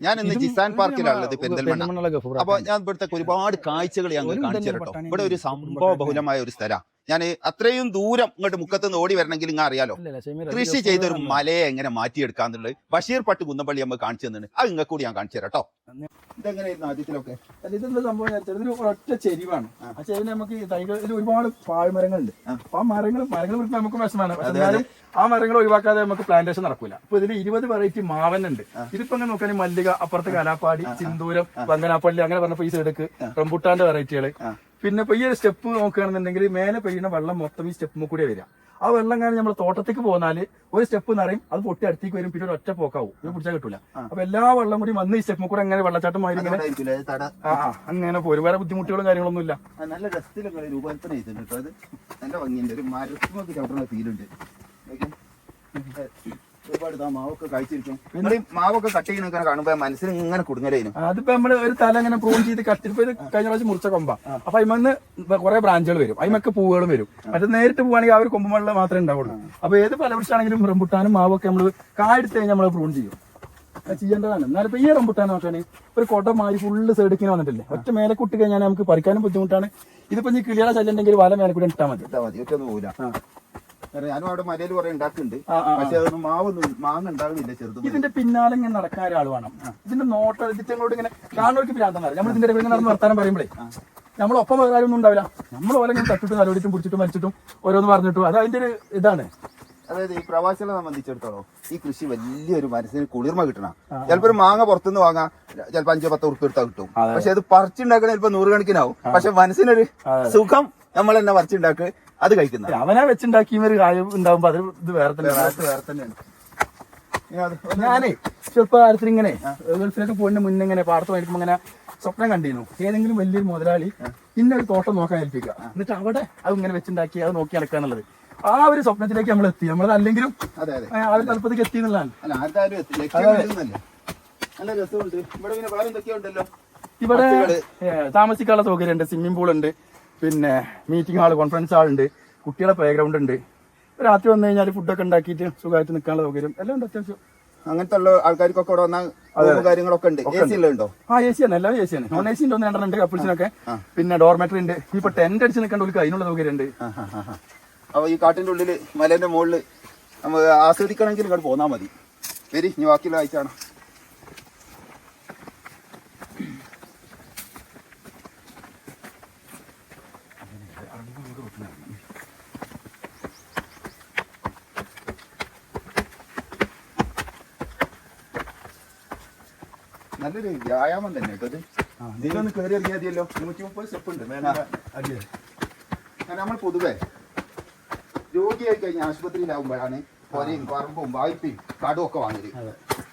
ഞാൻ ഇന്ന് ജിസാൻ പാർക്കിലാണുള്ളത് പെരിന്തൽമണ്ണ. അപ്പൊ ഞാൻ ഇവിടുത്തെ ഒരുപാട് കാഴ്ചകൾ ഞങ്ങൾ കാണിച്ചു കേട്ടോ. ഇവിടെ ഒരു. സംഭവ ബഹുലമായ ഒരു സ്ഥലം. ഞാൻ അത്രയും ദൂരം ഇങ്ങോട്ട് മുക്കത്തുനിന്ന് ഓടി വരണമെങ്കിൽ നിങ്ങൾ അറിയാലോ. കൃഷി ചെയ്ത ഒരു മലയെ എങ്ങനെ മാറ്റിയെടുക്കാന്നുള്ളത് ബഷീർ പട്ട് കുന്നപ്പള്ളി നമ്മൾ കാണിച്ചു തന്നിട്ടുണ്ട്. അത് നിങ്ങൾക്ക് കൂടി ഞാൻ കാണിച്ചു തരാം കേട്ടോ. ഇതെങ്ങനെയായിരുന്നു ആദ്യത്തിലൊക്കെ? അല്ല, ഇതെന്താ സംഭവം? എന്ന് വെച്ചാൽ ഇതൊരു ഒറ്റ ചെരിവാണ്. ആ. ചെരിവിന് നമുക്ക് തൈകൾ ഒരുപാട് പാഴ്മരങ്ങളുണ്ട്. അപ്പൊ ആ മരങ്ങൾ മരങ്ങൾ നമുക്ക് വിഷമാണ്. ആ മരങ്ങൾ ഒഴിവാക്കാതെ നമുക്ക് പ്ലാന്റേഷൻ നടക്കൂല. അപ്പൊ ഇതിൽ ഇരുപത് വെറൈറ്റി മാവനുണ്ട്. ഇതിപ്പോ അങ്ങനെ നോക്കുകയാണെങ്കിൽ മല്ലിക അപ്പുറത്ത് കലാപ്പാടി സിന്ദൂരം വങ്കനാപ്പള്ളി അങ്ങനെ പറഞ്ഞ ഈ സൈഡക്ക് റംബുട്ടാന്റെ വെറൈറ്റികൾ പിന്നെ ഇപ്പൊ ഈ ഒരു സ്റ്റെപ്പ് നോക്കുകയാണെന്നുണ്ടെങ്കിൽ മേലെ പെയ്യുന്ന വെള്ളം മൊത്തം ഈ സ്റ്റെപ്പ് കൂടെ വരിക. ആ വെള്ളം കാരണം നമ്മൾ തോട്ടത്തേക്ക് പോന്നാൽ ഒരു സ്റ്റെപ്പ് നിറയും അത് പൊട്ടി അടുത്തേക്ക് വരും പിന്നെ ഒരു ഒറ്റ പോക്കാവും. ഇത് പിടിച്ചാൽ കിട്ടൂല. അപ്പൊ എല്ലാ വെള്ളം കൂടി വന്ന് ഈ സ്റ്റെപ്പ് കൂടെ അങ്ങനെ വെള്ളച്ചാട്ടം മാതിരി ഇങ്ങനെ ആ അങ്ങനെ പോരും. വേറെ ബുദ്ധിമുട്ടുകളും കാര്യങ്ങളൊന്നും ഇല്ല. നല്ല രസത്തിലൊക്കെ രൂപകൽപ്പന ചെയ്തിട്ടുണ്ട് അത് നല്ല ഭംഗിയുണ്ട്. ഒരു മരത്തുമൊക്കെ ചവിട്ടുന്ന ഫീലുണ്ട് ഒരുപാട് മാവൊക്കെ കഴിച്ചിരിക്കും പിന്നെ മാവൊക്കെ കട്ട് ചെയ്യണൊക്കെ കാണുമ്പോ മനസ്സിന് ഇങ്ങനെ കുടുങ്ങലേനും. അതിപ്പോ നമ്മൾ ഒരു തല ഇങ്ങനെ പ്രൂൺ ചെയ്ത് കട്ടിപ്പോ ഇത് കഴിഞ്ഞ പ്രാവശ്യം മുറിച്ച കൊമ്പ. അപ്പൊ അതിമന്ന് കുറെ ബ്രാഞ്ചുകൾ വരും. അതിമൊക്കെ പൂവുകളും വരും. മറ്റേ നേരിട്ട് പോവാണെങ്കിൽ ആ ഒരു കൊമ്പുമുള്ള മാത്രമേ ഉണ്ടാവുള്ളൂ. അപ്പൊ ഏത് ഫലവൃക്ഷമാണെങ്കിലും റംബുട്ടാനും മാവൊക്കെ നമ്മൾ കായെടുത്ത് കഴിഞ്ഞാൽ നമ്മൾ പ്രൂൺ ചെയ്യും. ചെയ്യേണ്ടതാണ്. എന്നാലും ഇപ്പൊ ഈ റംബുട്ടാൻ നോക്കുകയാണെങ്കിൽ ഒരു കൊട മാറി ഫുള്ള് സൈഡിക്കിന് വന്നിട്ടില്ലേ? ഒറ്റ മേലെ കുട്ടി കഴിഞ്ഞാൽ നമുക്ക് പറിക്കാനും ബുദ്ധിമുട്ടാണ്. ഇതിപ്പോ ഈ കിളിയാളെ ശല്യം ഉണ്ടെങ്കിൽ വല മേലെ കൂടി ഇട്ടാൽ മതി. ഇട്ടാ മതി. ഒറ്റ കാരണം ഞാനും അവിടെ മലയിൽ കുറെ ഉണ്ടാക്കുന്നുണ്ട്. പക്ഷെ അതൊന്നും മാവൊന്നും മാങ്ങ ഉണ്ടാകുന്നില്ല ചെറുത് ഇതിന്റെ പിന്നാലെ ഇങ്ങനെ നടക്കാൻ ഒരാൾ വേണം. ഇതിന്റെ നോട്ട് ഇതിറ്റങ്ങളോട് ഇങ്ങനെ കാണുന്നവർക്ക് ഭ്രാന്തന്മാർ നമ്മൾ ഇതിന്റെ ഇടയിൽ നടന്ന് വർത്താനം പറയുമ്പോഴേ നമ്മൾ ഒപ്പം വേറെ ഒന്നും ഉണ്ടാവില്ല. നമ്മൾ ഓരോ ഇങ്ങനെ തട്ടിട്ട് നലോടിച്ചും പിടിച്ചിട്ടും മരിച്ചിട്ടും ഓരോന്ന് പറഞ്ഞിട്ടും. അത് അതിന്റെ ഒരു ഇതാണ്. അതായത് ഈ പ്രവാസികളെ സംബന്ധിച്ചിടത്തോളം ഈ കൃഷി വലിയൊരു മനസ്സിന് കുളിർമ കിട്ടണം. ചിലപ്പോ ഒരു മാങ്ങ പുറത്തുനിന്ന് വാങ്ങാം ചിലപ്പോ അഞ്ചോ പത്തോ ഉറുപ്പ് എടുത്താൽ കിട്ടും. പക്ഷെ അത് പറിച്ചുണ്ടാക്കണ ചിലപ്പോ നൂറുകണക്കിനാവും. പക്ഷെ മനസ്സിനൊരു സുഖം നമ്മൾ തന്നെ പറിച്ചുണ്ടാക്ക്. അത് കഴിക്കുന്ന അവനാ വെച്ചുണ്ടാക്കിയ ഒരു കാര്യം ഉണ്ടാവുമ്പോ അത് ഇത് വേറെ തന്നെ വേറെ തന്നെയാണ്. ഞാനേ ചെറുപ്പകാലത്തിൽ ഇങ്ങനെ ഗൾഫിലൊക്കെ പോയിന്റെ മുന്നേ ഇങ്ങനെ പാടത്ത് മേടിക്കുമ്പോ ഇങ്ങനെ സ്വപ്നം കണ്ടിരുന്നു. ഏതെങ്കിലും വലിയൊരു മുതലാളി ഇന്നൊരു തോട്ടം നോക്കാൻ ഏൽപ്പിക്കുക. എന്നിട്ട് അവിടെ അത് ഇങ്ങനെ വെച്ചുണ്ടാക്കി അത് നോക്കി നടക്കാന്നുള്ളത് ആ ഒരു സ്വപ്നത്തിലേക്ക് നമ്മൾ എത്തി. നമ്മൾ അല്ലെങ്കിലും അതെ അതെ. ആ ഒരു തലപ്പത്തേക്ക് എത്തി എന്നുള്ളതാണ്. നല്ല രസമുണ്ട്. ഇവിടെ പിന്നെ വേറെ ഉണ്ട് ഇവിടെ താമസിക്കാനുള്ള സൗകര്യമുണ്ട് സ്വിമ്മിംഗ് പൂൾ ഉണ്ട് പിന്നെ മീറ്റിംഗ് ഹാൾ കോൺഫറൻസ് ഹാൾ ഉണ്ട്. കുട്ടികളെ പ്ലേ ഗ്രൗണ്ട് ഉണ്ട് രാത്രി വന്നു കഴിഞ്ഞാൽ ഫുഡൊക്കെ ഉണ്ടാക്കിയിട്ട് സുഖമായിട്ട് നിൽക്കാനുള്ള സൗകര്യം. എല്ലാം ഉണ്ട് അത്യാവശ്യം. അങ്ങനത്തെ ഉള്ള ആൾക്കാർക്കൊക്കെ ഇവിടെ വന്നാൽ റൂമും കാര്യങ്ങളൊക്കെ ഉണ്ട്. എ സി ഉണ്ടോ? ആ എ സി ആണ് എല്ലാം എ സി ആണ് നോൺ എ സി ഉണ്ട് ഒന്ന് രണ്ടെണ്ണം ഉണ്ട് കപ്പിൾസിനൊക്കെ പിന്നെ ഡോർമെറ്ററി ഉണ്ട്. ഇപ്പൊ ടെന്റ് അടിച്ച് നിൽക്കേണ്ട ഒരു അതിനുള്ള സൗകര്യം ഉണ്ട്. അപ്പൊ ഈ കാട്ടിന്റെ ഉള്ളിൽ മലേന്റെ മുകളിൽ നമ്മൾ ആസ്വദിക്കണമെങ്കിൽ ഇങ്ങോട്ട് പോന്നാ മതി. വരി ഇനി ബാക്കിയുള്ള കാഴ്ചയാണ് നല്ലൊരു വ്യായാമം തന്നെ കേട്ടോ ഇത്. ഇതിലൊന്ന് കയറി ഇറങ്ങിയാൽ മതിയല്ലോ. നൂറ്റി മുപ്പത് സ്റ്റെപ്പ് ഉണ്ട് നമ്മൾ പൊതുവെ രോഗിയായി കഴിഞ്ഞ ആശുപത്രിയിലാവുമ്പോഴാണ് പൊരയും പറമ്പും വായ്പയും കടവും ഒക്കെ വാങ്ങൽ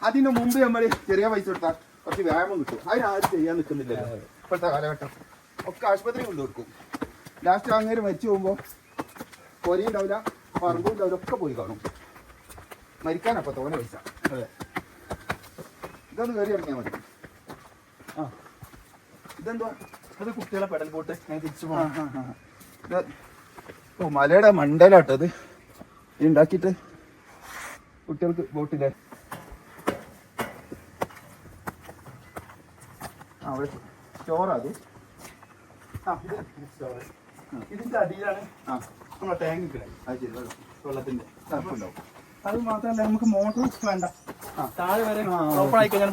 അതിനു മുമ്പ് നമ്മൾ ചെറിയ പൈസ കൊടുത്താൽ കുറച്ച് വ്യായാമം കിട്ടും. അതിനാരും ചെയ്യാൻ നിൽക്കുന്നില്ല ഇപ്പോഴത്തെ കാലഘട്ടം. ഒക്കെ ആശുപത്രി കൊണ്ടു കൊടുക്കും. ലാസ്റ്റ് അങ്ങേര് മരിച്ചു പോകുമ്പോൾ പൊരയും ഉണ്ടാവില്ല പറമ്പും ഉണ്ടാവില്ല ഒക്കെ പോയി കാണും. മരിക്കാനപ്പോ തോനെ പൈസ. അതെ. ഇതൊന്ന് കയറി ഇറങ്ങിയാൽ മതി. ഇതെന്തുവാ അത് കുട്ടികളെ പെടൽ പോട്ട് ഞാൻ തിരിച്ചു. ഇത് ഓ മലയുടെ മണ്ടലാട്ടത് ഉണ്ടാക്കിയിട്ട് കുട്ടികൾക്ക് ബോട്ടില്ലേ? ആ അവിടെ സ്റ്റോറാ അത് ആ, ഇത് അടിയിലാണ് ആ. നമ്മളെ ടാങ്ക് നിൽക്കുന്നത്. അത് ശരി വെള്ളം വെള്ളത്തിന്റെ. തണുപ്പുണ്ടാവും അത് മാത്രമല്ല നമുക്ക് മോട്ടോർ വേണ്ട. താഴെ വരെ ഓപ്പൺ ആയി കഴിഞ്ഞാൽ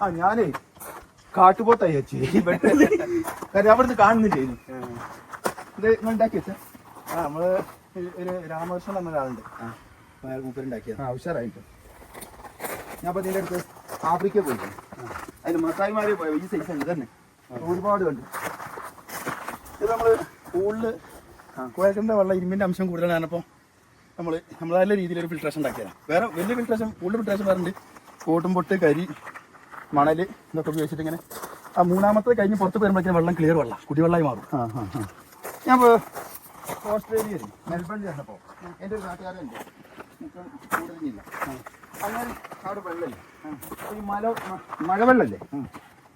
ആ ഞാനേ കാട്ടുപോത്തായി വെച്ചു കാര്യം അവിടുന്ന് കാണുന്നില്ലേനു ഇത് നിങ്ങൾ ഉണ്ടാക്കി വെച്ചാ? ആ നമ്മൾ ഒരു- രാമകൃഷ്ണൻ എന്ന ഒരാളുണ്ട് മൂപ്പരുണ്ടാക്കിയത്. ആ ഉഷാറായിട്ട്. ഞാൻ അപ്പൊ നിന്റെ അടുത്ത് ആഫ്രിക്ക പോയി. അതിന് മസായിമാരെ പോയ ഈ സൈസ് ഉണ്ട് തന്നെ ഒരുപാട് കണ്ടു. ഇത് നമ്മൾ കൂടുതൽ കുഴക്കണ്ട വെള്ളം ഇരുമ്പിന്റെ അംശം കൂടുതലാണ്. അപ്പോൾ നമ്മൾ നമ്മൾ നല്ല രീതിയിൽ ഒരു ഫിൽട്രേഷൻ ഉണ്ടാക്കിയതാണ് വേറെ വലിയ ഫിൽട്രേഷൻ കൂടുതൽ ഫിൽട്രേഷൻ വേറുണ്ട്. കോട്ടും പൊട്ട് കരി മണൽ ഇതൊക്കെ ഉപയോഗിച്ചിട്ട് ഇങ്ങനെ. ആ മൂന്നാമത്തെ കഴിഞ്ഞ് പുറത്ത് വരുമ്പോഴേക്കും വെള്ളം ക്ലിയർ വെള്ളം കുടിവെള്ളമായി മാറും. ഞാൻ ഓസ്ട്രേലിയ ഓസ്ട്രേലിയയിൽ മെൽബണിൽ ചെന്നപ്പോ എന്റെ ഒരു നാട്ടുകാരുണ്ട് കൂടുതലില്ല. അങ്ങനെ അവിടെ വെള്ളമില്ല. ഈ മല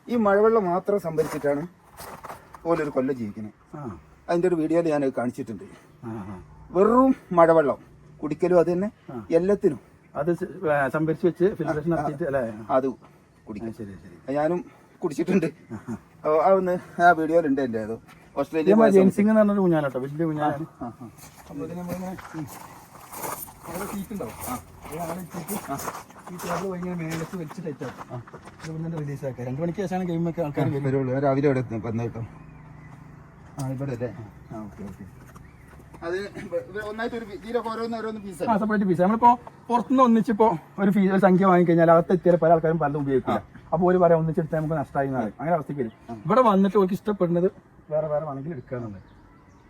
ഈ മഴവെള്ളം മാത്രം സംഭരിച്ചിട്ടാണ് ഓലൊരു കൊല്ലം ജീവിക്കുന്നത് അതിന്റെ ഒരു വീഡിയോയിൽ ഞാൻ കാണിച്ചിട്ടുണ്ട്. വെറും മഴവെള്ളം കുടിക്കലും അത് തന്നെ എല്ലാത്തിനും. അത് സംഭരിച്ച് വെച്ച് ഫിൽട്രേഷൻ നടത്തിയിട്ട് അല്ലേ? അത് ആ, കുടിക്കും. ഞാനും കുടിച്ചിട്ടുണ്ട്. ഓ, ആ വീഡിയോയിലുണ്ട് എന്റെ അത് ഓസ്ട്രേലിയ സമയത്ത്. എന്ന് പറഞ്ഞൊരു ഊഞ്ഞാലാട്ടോ വലിയ ആക്കുക. രണ്ട് മണിക്ക് ശേഷമാണ് ഗെയിം ഒക്കെ ആൾക്കാർ വരും വരുള്ളൂ. രാവിലെ ഇവിടെ എത്തും. കേട്ടോ ആ ഇവിടെ അല്ലേ? ആ ഓക്കെ ഓക്കെ. അത് ഒന്നായിട്ട് ഒരു ഇതിലൊക്കെ ഓരോന്ന് ഓരോന്ന് പീസ് ആ സെപ്പറേറ്റ് ഫീസ് നമ്മളിപ്പോ പുറത്തുനിന്ന് ഒന്നിച്ചിപ്പോ ഒരു ഫീസ് ഒരു സംഖ്യ വാങ്ങിക്കഴിഞ്ഞാൽ അകത്ത് എത്തിയാൽ പല ആൾക്കാരും പലതും ഉപയോഗിക്കില്ല. അപ്പോൾ ഒരു പറയാം ഒന്നിച്ചെടുത്താൽ നമുക്ക് നഷ്ടമായി അങ്ങനെ അവസ്ഥയ്ക്ക് വരും. ഇവിടെ വന്നിട്ട് അവർക്ക് ഇഷ്ടപ്പെടുന്നത് വേറെ വേറെ വേണമെങ്കിൽ എടുക്കാന്നുണ്ട്.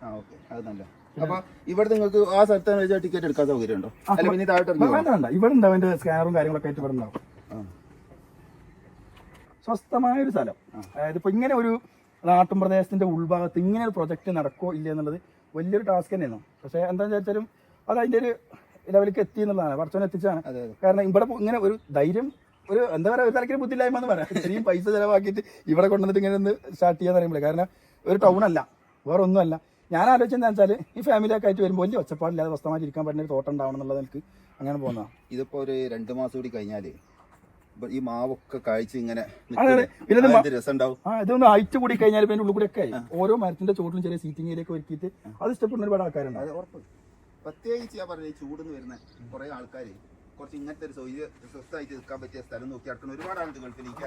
ആ ഓക്കെ. അത് നല്ല. അപ്പൊ ഇവിടെ നിങ്ങൾക്ക് ആ വെച്ചാൽ ടിക്കറ്റ് എടുക്കാൻ സൗകര്യം ഉണ്ടോ അല്ല പിന്നെ താഴോട്ട് ഇറങ്ങി വേണ്ട വേണ്ട. ഇവിടെ ഉണ്ടാവും അതിന്റെ സ്കാനറും കാര്യങ്ങളൊക്കെ ആയിട്ട് ഇവിടെ ഉണ്ടാവും ആ. സ്വസ്ഥമായ ഒരു സ്ഥലം അതായത് ഇപ്പൊ ഇങ്ങനെ ഒരു നാട്ടും പ്രദേശത്തിന്റെ ഉൾഭാഗത്ത് ഇങ്ങനെ ഒരു പ്രൊജക്ട് നടക്കോ ഇല്ല എന്നുള്ളത് വലിയൊരു ടാസ്ക് തന്നെയാണ് പക്ഷെ എന്താണെന്ന് വെച്ചാലും അത് അതിന്റെ ഒരു ലെവലിലേക്ക് എത്തി എന്നുള്ളതാണ്. പഠിച്ചവൻ എത്തിച്ചാണ് കാരണം ഇവിടെ ഇങ്ങനെ ഒരു ധൈര്യം ഒരു എന്താ പറയുക ഒരു തരക്കിന് ബുദ്ധിയില്ലായ്മ എന്ന് പറയാം. ഇത്രയും പൈസ ചിലവാക്കിയിട്ട് ഇവിടെ കൊണ്ടുവന്നിട്ട് ഇങ്ങനെ ഒന്ന് സ്റ്റാർട്ട് ചെയ്യാന്ന് പറയുമ്പോൾ കാരണം ഒരു ടൗൺ അല്ല വേറെ ഒന്നുമല്ല ഞാൻ ആലോചിച്ചത് എന്താ വെച്ചാൽ ഈ ഫാമിലിയൊക്കെ ആയിട്ട് വരുമ്പോൾ വലിയ ഒച്ചപ്പാടില്ലാതെ വസ്ത്രമായിട്ട് ഇരിക്കാൻ പറ്റുന്ന ഒരു തോട്ടം ഉണ്ടാവണം എന്നുള്ളത് എനിക്ക് അങ്ങനെ പോകുന്നതാണ് ഇതിപ്പോ ഒരു രണ്ട് മാസം കൂടി കഴിഞ്ഞാൽ ഈ മാവൊക്കെ കാഴ്ച ഇങ്ങനെ ഇതൊന്ന് ഹൈറ്റ് കൂടി കഴിഞ്ഞാൽ പിന്നെ ഉള്ളിൽ കൂടെ ഒക്കെ ഓരോ മരത്തിന്റെ ചോട്ടിലും ചെറിയ സീറ്റിംഗ് ഏരിയ ഒക്കെ ഒരുക്കിയിട്ട് അത് ഇഷ്ടപ്പെടുന്ന ഒരുപാട് ആൾക്കാരുണ്ട്. പ്രത്യേകിച്ച് ഞാൻ പറഞ്ഞ ചൂടുന്ന് വരുന്ന കുറെ ആൾക്കാർ കുറച്ച് ഇങ്ങനത്തെ ഒരു സൗകര്യം സ്വസ്ഥമായിട്ട് നിൽക്കാൻ പറ്റിയ സ്ഥലം നോക്കി അടക്കണ ഒരുപാട് ആളുണ്ട് ഗൾഫിലേക്ക്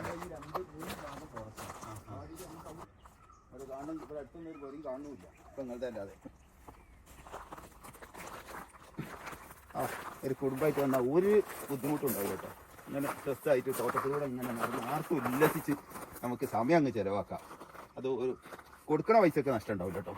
അത് കാണും ഇവിടെ അടുത്തൊന്നും ഒരു പോലും കാണുന്നില്ല. ഇപ്പൊ നിങ്ങളുടെ അല്ലാതെ. ആ ഒരു കുടുംബമായിട്ട് വന്നാൽ ഒരു ബുദ്ധിമുട്ടുണ്ടാവില്ല കേട്ടോ. ഇങ്ങനെ സ്വസ്ഥമായിട്ട് തോട്ടത്തിലൂടെ ഇങ്ങനെ ആർക്കും ഉല്ലസിച്ച് നമുക്ക് സമയം അങ്ങ് ചിലവാക്കാം. അത് ഒരു കൊടുക്കണ പൈസയൊക്കെ നഷ്ടം ഉണ്ടാവില്ല കേട്ടോ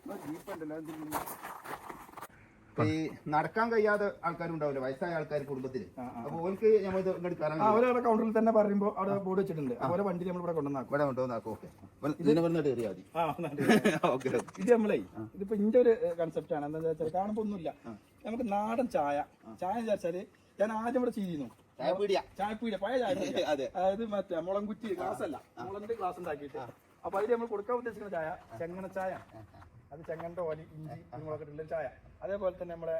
ഇപ്പൊ ഈ നടക്കാൻ കഴിയാതെ ആൾക്കാരുണ്ടാവില്ല? വയസ്സായ ആൾക്കാർ കുടുംബത്തിൽ അപ്പൊ ഓർക്ക് നമ്മൾ ഇത് ഇങ്ങോട്ട് കയറാൻ ആ കൗണ്ടറിൽ തന്നെ പറയുമ്പോൾ അവിടെ ബോർഡ് വെച്ചിട്ടുണ്ട്. അവരെ വണ്ടി നമ്മൾ ഇവിടെ കൊണ്ടുവന്നാക്കും. ഇവിടെ കൊണ്ടുവന്നാക്കും ഓക്കെ. ഇതിനെ വന്നിട്ട് കയറിയാൽ മതി. ഓക്കെ ഇത് നമ്മളേ ഇതിപ്പോ ഇന്റെ ഒരു കൺസെപ്റ്റ് ആണ്. എന്താ വെച്ചാൽ കാണുമ്പോ ഒന്നുമില്ല. നമുക്ക് നാടൻ ചായ. ചായ എന്ന് വെച്ചാൽ ഞാൻ ആദ്യം ഇവിടെ ചെയ്യുന്നു ചായപ്പീടിയ. പീടിയ ചായപ്പീടിയ പഴയ ചായ അതെ. അതായത് മറ്റേ മുളംകുറ്റി ഗ്ലാസ് അല്ല മുളന്റെ ഗ്ലാസ് ഉണ്ടാക്കിയിട്ട്. അപ്പൊ അതിൽ നമ്മൾ കൊടുക്കാൻ ഉദ്ദേശിക്കുന്ന ചായ ചെങ്ങണ ചായ. അത് ചെങ്ങന്റെ ഓലി ഇഞ്ചി കുരുമുളക് ഇട്ടുള്ള ചായ. അതേപോലെ തന്നെ നമ്മളെ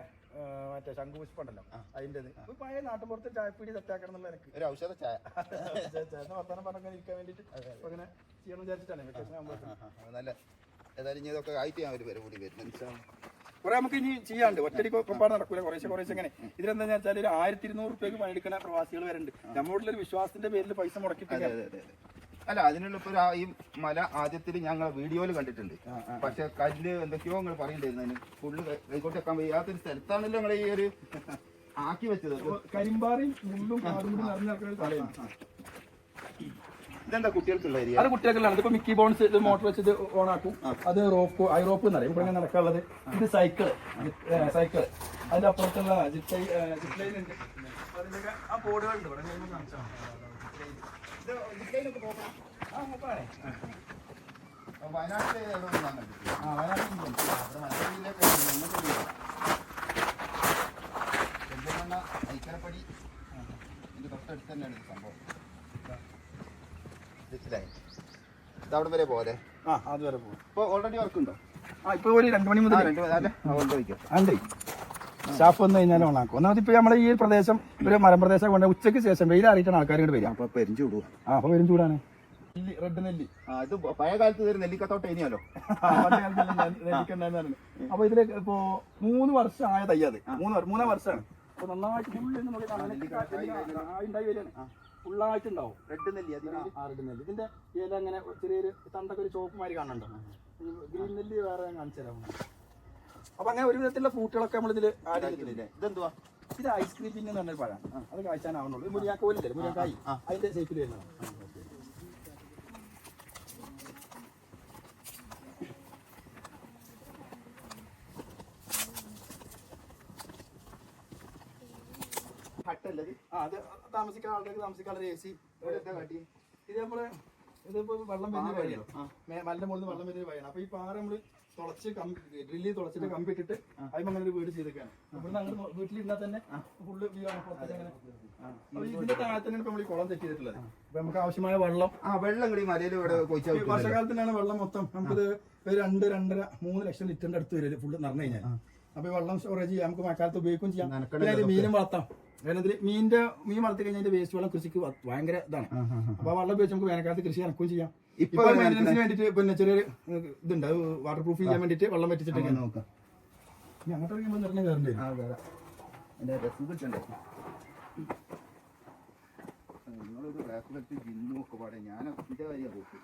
മറ്റേ ശംഖുപുഷ്പം ഉണ്ടല്ലോ അതിന്റെ ഇപ്പൊ പഴയ നാട്ടുപുറത്തെ ചായപ്പീടി സെറ്റാക്കണം എന്നുള്ള എനിക്ക് ഒരു ഔഷധ ചായ. ചേട്ടന് വർത്തമാനം പറഞ്ഞങ്ങനെ ഇരിക്കാൻ വേണ്ടിട്ട് അങ്ങനെ ചെയ്യണം വിചാരിച്ചിട്ടാണ് വെക്കേഷൻ ആകുമ്പോൾ നല്ല ഏതായാലും ഇനി ഇതൊക്കെ ആയിട്ട് ഞാൻ ഒരു പേര് കൂടി വരുന്നുണ്ട്. കുറെ നമുക്ക് ഇനി ചെയ്യാണ്ട്. ഒറ്റടി പാട് നടക്കൂല. കുറേശ്ശെ കുറേശ്ശെ ഇങ്ങനെ. ഇതിലെന്താ വെച്ചാൽ ഒരു ആയിരത്തി ഇരുന്നൂറ് രൂപയ്ക്ക് പണിയെടുക്കുന്ന പ്രവാസികൾ വരുന്നുണ്ട് നമ്മളോടുള്ള ഒരു വിശ്വാസത്തിന്റെ പേരിൽ പൈസ മുടക്കിയിട്ട് അതെ അതെ അതെ അതെ. അല്ല അതിനുള്ള ഇപ്പൊ ഈ മല ആദ്യത്തിൽ ഞങ്ങൾ വീഡിയോയിൽ കണ്ടിട്ടുണ്ട്. പക്ഷെ കല്ല് എന്തൊക്കെയോ നിങ്ങൾ പറയണ്ടായിരുന്നു ഫുള്ള് കൈക്കോട്ട് വെക്കാൻ വയ്യാത്തൊരു സ്ഥലത്താണല്ലോ നിങ്ങൾ ഈ ഒരു ആക്കി വെച്ചത്. കരിമ്പാറയും മുള്ളും ഇതെന്താ കുട്ടികൾക്കുള്ള ഏരിയ? അത് കുട്ടികൾക്കുള്ളതാണ്. ഇതിപ്പോ മിക്കി ബോൺസ് ഇത് മോട്ടോർ വെച്ച് ഇത് ഓൺ ആക്കും അത് റോപ്പ് ഐ റോപ്പ് എന്നറിയും ഇവിടെ ഇങ്ങനെ നടക്കാനുള്ളത്. ഇത് സൈക്കിൾ. സൈക്കിൾ. അതിന്റെ അപ്പുറത്തുള്ള ജിപ്പ് ജിപ്ലൈൻ ഉണ്ട്. ആ ബോർഡുകളുണ്ട്. ഇവിടെ ആ. ആ, വയനാട്ടിൽ ഐക്കരപ്പടി തൊട്ടടുത്ത് തന്നെയാണ് ഈ സംഭവം മനസ്സിലായി ഇത് അവിടെ വരെ പോലെ ആ അതുവരെ പോകും ഇപ്പൊ ഓൾറെഡി വർക്ക് ഉണ്ടോ? ആ ഇപ്പൊ ഒരു രണ്ടു മണി ആ മുതൽ രണ്ട് അല്ലേ ആ കൊണ്ടുപോയിക്കോ ഉണ്ട്. സ്റ്റാഫ് വന്നു കഴിഞ്ഞാൽ ഓണാക്കും ഒന്നാമത് ഇപ്പൊ നമ്മുടെ ഈ പ്രദേശം ഒരു മരം പ്രദേശം കൊണ്ട് ഉച്ചയ്ക്ക് ശേഷം വെയിൽ വെയിലാറിയിട്ടാണ് ആൾക്കാർ ഇങ്ങോട്ട് വരിക അപ്പൊ പെരും വിടുവോ ആ അപ്പൊ പെരും ചൂടാണ്. റെഡ് നെല്ലി. ആ ഇത് പഴയ കാലത്ത് ഇതൊരു നെല്ലിക്കത്തോട്ട ഇനിയല്ലോ. ആ, കാലത്ത് നെല്ലി- നെല്ലിക്കണ്ടായിരുന്നു പറഞ്ഞത്. അപ്പൊ ഇതിൽ ഇപ്പോ മൂന്ന് വർഷം ആയ തയ്യത് മൂന്ന് മൂന്നാം വർഷമാണ് അപ്പൊ നന്നായിട്ട് ഫുള്ള് ഉണ്ടായി വരികയാണ്. ഫുള്ളായിട്ട് ഉണ്ടാവും റെഡ് നെല്ലി അതിന് ആ റെഡ് നെല്ലി. ഇതിന്റെ ഇല അങ്ങനെ ചെറിയൊരു തണ്ടൊക്കെ ഒരു ചോപ്പ് മാതിരി കാണുന്നുണ്ടോ ഗ്രീൻ നെല്ലി വേറെ കാണിച്ചു തരാം അപ്പൊ അങ്ങനെ ഒരു വിധത്തിലുള്ള ഫ്രൂട്ടുകളൊക്കെ നമ്മൾ ഇതിൽ ആഡ് ചെയ്തിട്ടുണ്ട്. ഇതെന്തുവാ? ഇത് ഐസ്ക്രീം പിന്നെ എന്ന് പറഞ്ഞൊരു പഴമാണ്. അത് കാഴ്ചാനാവുന്നുള്ളൂ മുരിയാക്ക മുരിയാക്കോലില്ലേ മുരിയാക്കായി അതിന്റെ ഷേപ്പിൽ വരുന്നതാണ്. അത് താമസിക്കാൻ ആളുകൾക്ക് താമസിക്കാനുള്ള എ സി ഇത് നമ്മൾ ഇതിപ്പോ വെള്ളം വരുന്ന വഴിയാണ് മലന്റെ മുകളിൽ വെള്ളം വരുന്ന വഴിയാണ്. അപ്പൊ ഈ പാറ നമ്മൾ തുളച്ച് ഡ്രില്ല് തുളച്ചിട്ട് കമ്പിട്ടിട്ട് അതിന് അങ്ങനെ ഒരു വീട് ചെയ്തേക്കാണ്. ഇവിടെ അങ്ങനെ വീട്ടിലിരുന്നാൽ തന്നെ ഫുള്ള് വ്യൂ ആണ് പുറത്തേക്ക് അങ്ങനെ. അപ്പൊ ഇതിന്റെ താഴെ തന്നെ നമ്മൾ ഈ കുളം സെറ്റ് ചെയ്തിട്ടുള്ളത് അപ്പൊ നമുക്ക് ആവശ്യമായ വെള്ളം. ആ വെള്ളം കൂടി മലയിൽ ഇവിടെ വർഷകാലത്തിനാണ് വെള്ളം മൊത്തം നമുക്കിത് ഒരു രണ്ട് രണ്ടര മൂന്ന് ലക്ഷം ലിറ്ററിന്റെ അടുത്ത് വരും ഫുള്ള് നിറഞ്ഞു കഴിഞ്ഞാൽ അപ്പൊ വെള്ളം സ്റ്റോറേജ് ചെയ്യാം നമുക്ക് മഴക്കാലത്ത് ഉപയോഗിക്കുകയും ചെയ്യാം. പിന്നെ മീനും വളർത്താം. കാരണം ഇതിൽ മീനിന്റെ മീൻ വളർത്തി കഴിഞ്ഞാൽ വേസ്റ്റ് വെള്ളം കൃഷിക്ക് ഭയങ്കര ഇതാണ്. അപ്പൊ വെള്ളം ഉപയോഗിച്ച് നമുക്ക് വേനൽക്കാലത്ത് കൃഷി ഇറക്കുകയും ചെയ്യാം. ഇപ്പൊ മെയിന്റനൻസിന് വേണ്ടിട്ട് പിന്നെ ചെറിയൊരു ഇതുണ്ട്. വാട്ടർ പ്രൂഫ് ചെയ്യാൻ വേണ്ടിട്ട് വെള്ളം വെച്ചിട്ട് നോക്കാം. അങ്ങോട്ട് ഇറങ്ങുമ്പോൾ നിറഞ്ഞ കയറേണ്ടി വരും നിങ്ങളൊരു ബെൽറ്റ് ജിന്നും ഒക്കെ പാടെ. ഞാൻ ഇതിന്റെ കാര്യമാണ് പോക്ക്.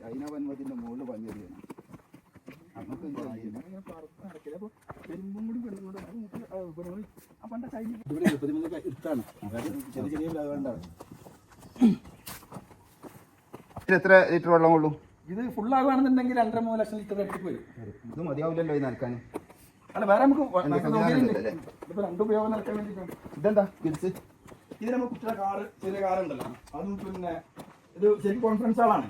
ചൈന വൻമതിന്റെ മുകളിൽ പഞ്ഞറിയാണ് നമുക്ക് അത് പണ്ട കഴിഞ്ഞു. ഇവിടെ ഇരുപത്തിമൂന്ന് ഇരുത്താണ് ചെറിയ ചെറിയ ഇതിൽ എത്ര ലിറ്റർ വെള്ളം കൊള്ളൂ? ഇത് ഫുൾ ആകുകയാണെന്നുണ്ടെങ്കിൽ രണ്ടര മൂന്ന് ലക്ഷം ലിറ്റർ അടുത്ത് വരും ഇത് മതിയാവില്ലല്ലോ ഈ നനക്കാൻ അല്ല വേറെ നമുക്ക് വ- എന്താ ഭയങ്കര സംവിധാനം സൗകര്യമുണ്ട്. ഉണ്ടല്ലേ? ഇതിപ്പോ രണ്ട് ഉപയോഗം നടക്കാൻ വേണ്ടിയിട്ടാണ്. ഇതെന്താ? കിഡ്സ് ഇത് നമുക്ക് കുട്ടിയുടെ കാറ് ചെറിയ കാറുണ്ടല്ലോ. അതും പിന്നെ ഇത് ശരിക്കും കോൺഫറൻസ് ആളാണ്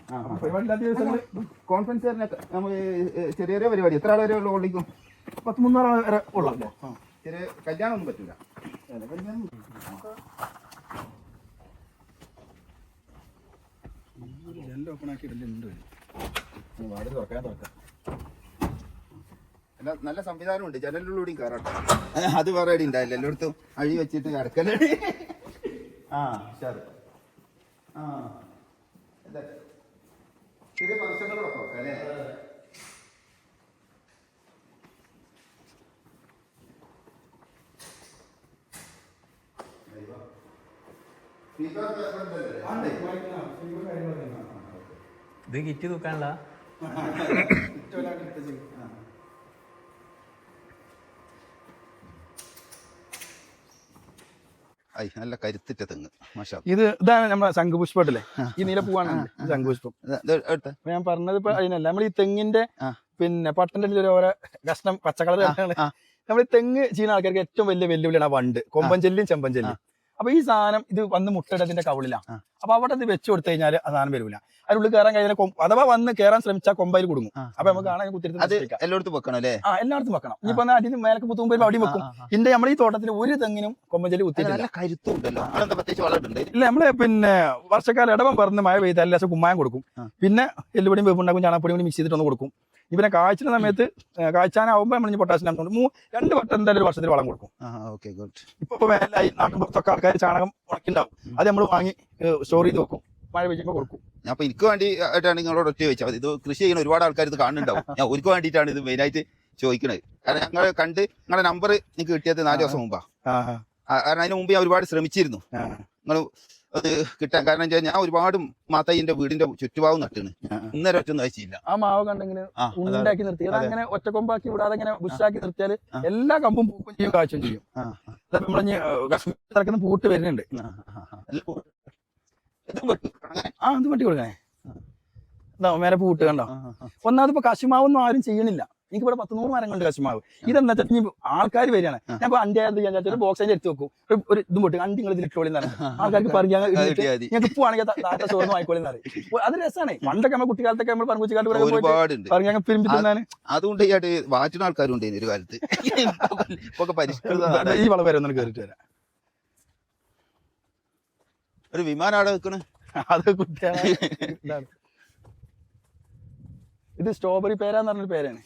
കോൺഫറൻസ് നമ്മൾ ചെറിയ ചെറിയ പരിപാടി. എത്ര ആൾ വരെ ഉള്ള കൊള്ളിക്കും? പത്ത് മുന്നൂറ് വരെ ഉള്ളത് ചെറിയ കല്യാണം ഒന്നും പറ്റൂല ജനൽ ഓപ്പൺ ആക്കി ഇടലുണ്ട് വാടി തുറക്കാൻ തുറക്കാം. നല്ല സംവിധാനമുണ്ട്. ജനലിലൂടെയും കയറട്ടെ അത് വേറെ ഉണ്ടായില്ല എല്ലായിടത്തും അഴി വെച്ചിട്ട് കിടക്കല്ലേ ആ ശരി ആ അതെ. ചെറിയ ഫംഗ്ഷനുകളൊക്കെ വെക്കാം അല്ലേ? ഇത് കിറ്റ് തൂക്കാനുള്ള. നല്ല കരുത്തിട്ട തെങ്ങ്. മാഷാ. ഇത് ഇതാണ് നമ്മുടെ ശംഖുപുഷ്പല്ലേ ഈ നീല പൂവാണ് ശംഖുപുഷ്പം. ഞാൻ പറഞ്ഞത് ഇപ്പൊ അതിനല്ല നമ്മൾ ഈ തെങ്ങിന്റെ പിന്നെ പട്ടന്റെ ഒരു ഓരോ കഷ്ണം പച്ചക്കളർ. നമ്മൾ ഈ തെങ്ങ് ചെയ്യുന്ന ആൾക്കാർക്ക് ഏറ്റവും വലിയ വെല്ലുവിളിയാണ് ആ വണ്ട്. ചെമ്പൻ ചെമ്പഞ്ചെല്ലും അപ്പൊ ഈ സാധനം ഇത് വന്ന് മുട്ടയിടത്തിന്റെ കവിളിലാ. ആ. അപ്പൊ അവിടെ ഇത് വെച്ച് കൊടുത്തു കഴിഞ്ഞാൽ ആ സാധനം വരില്ല അതിനുള്ളിൽ കയറാൻ കഴിഞ്ഞാൽ അഥവാ വന്ന് കയറാൻ ശ്രമിച്ചാൽ കൊമ്പയിൽ കൊടുക്കും. അപ്പൊ നമുക്ക് കാണാൻ കുത്തിരി എല്ലായിടത്തും വെക്കണം അല്ലേ? ആ എല്ലായിടത്തും വെക്കണം. ഇനിയിപ്പോ അടിയിൽ മേലക്ക് പുത്തുമ്പോൾ അവിടെ വെക്കും. ഇന്റെ നമ്മുടെ ഈ തോട്ടത്തിൽ ഒരു തെങ്ങിനും കൊമ്പഞ്ചലി കുത്തിയിട്ടില്ല. ഇല്ല നമ്മൾ പിന്നെ വർഷക്കാല ഇടവം പറഞ്ഞ് മഴ എല്ലാ കുമ്മായം കൊടുക്കും. പിന്നെ എല്ലുപൊടിയും വേപ്പുണ്ടാക്കും ചാണകപ്പൊടിയും കൂടി മിക്സ് ചെയ്തിട്ട് ഒന്ന് കൊടുക്കും. ഇവനെ കാഴ്ച സമയത്ത് കാഴ്ചാനാവുമ്പോൾ നമ്മൾ പൊട്ടാസ്യം മൂ രണ്ട് വട്ടം എന്തായാലും ഒരു വർഷത്തിൽ വളം കൊടുക്കും. ഓക്കെ ഗുഡ് ഇപ്പൊ ഇപ്പൊ മേലായി നാട്ടിൻ പുറത്തൊക്കെ ആൾക്കാർ ചാണകം ഉണക്കിണ്ടാവും. അത് നമ്മൾ വാങ്ങി സ്റ്റോർ ചെയ്ത് വെക്കും. മഴ പെയ്യുമ്പോൾ കൊടുക്കും. ഞാൻ അപ്പൊ എനിക്ക് വേണ്ടി ആയിട്ടാണ് നിങ്ങളോട് ഒറ്റ ചോദിച്ചത്. ഇത് കൃഷി ചെയ്യുന്ന ഒരുപാട് ആൾക്കാർ ഇത് കാണുന്നുണ്ടാവും. ഞാൻ ഒരുക്ക് വേണ്ടിയിട്ടാണ് ഇത് മെയിനായിട്ട് ചോദിക്കണത്. കാരണം ഞങ്ങൾ കണ്ട് നിങ്ങളുടെ നമ്പർ എനിക്ക് കിട്ടിയത് നാല് ദിവസം മുമ്പാ. കാരണം അതിന് മുമ്പ് ഞാൻ ഒരുപാട് ശ്രമിച്ചിരുന്നു. നിങ്ങൾ അത് കിട്ടാൻ കാരണം വെച്ചാൽ ഞാൻ ഒരുപാട് മാത്തയ്യന്റെ വീടിന്റെ ചുറ്റുപാവ് നട്ടിന്. ഇന്നേരം ഒറ്റ നയിച്ചില്ല ആ മാവ് കണ്ടെങ്കിൽ ഉണ്ടാക്കി നിർത്തി. അങ്ങനെ ഒറ്റ കൊമ്പാക്കി വിടാതെ ഇങ്ങനെ ബുഷാക്കി നിർത്തിയാൽ എല്ലാ കമ്പും പൂക്കും ചെയ്യും കാഴ്ചയും ചെയ്യും. നമ്മളെ കശ്മീർ ഇറക്കുന്ന പൂട്ട് വരുന്നുണ്ട്. ആ, ഇതും അങ്ങനെ. പറ്റി കൊടുക്കണേ. മേലെ പൂട്ട് കണ്ടോ. ഒന്നാമത് ഇപ്പൊ കശുമാവൊന്നും ആരും ചെയ്യണില്ല. എനിക്ക് ഇവിടെ പത്ത് നൂറ് മരം കൊണ്ട് കശുമാവ്. ഇതെന്താ വെച്ചാൽ ഇനി ആൾക്കാർ വരികയാണ്. ഞാൻ ഇപ്പൊ ആയത് ഞാൻ ഒരു ബോക്സ് അതിന്റെ എടുത്ത് വെക്കും. ഒരു- ഇതും പൊട്ടി. അണ്ടി നിങ്ങൾ ഇട്ടോളി എന്നാണ്. ആൾക്കാർക്ക് പറയാൻ ഞാൻ കിട്ടിയാ മതി. ഞങ്ങൾക്ക് പോവാണെങ്കിൽ താത്ത ചോർന്ന് വാങ്ങിക്കോളി എന്ന് പറയും അത് രസമാണ് പണ്ടൊക്കെ നമ്മൾ കുട്ടിക്കാലത്തൊക്കെ നമ്മൾ പറഞ്ഞു പറഞ്ഞ പിരിമ്പി തന്നാണ് അതുകൊണ്ട് വാറ്റുന്ന ആൾക്കാരുണ്ട് ഒരു കാലത്ത്. ഇപ്പൊ പരിഷ്കൃത ഈ ഒന്ന് കയറിട്ട് വരാം. ഒരു വിമാനം അവിടെ വെക്കണ അത് കുട്ടിയാണ് ഇത് സ്ട്രോബെറി പേരാന്ന് പറഞ്ഞൊരു പേരാണ്.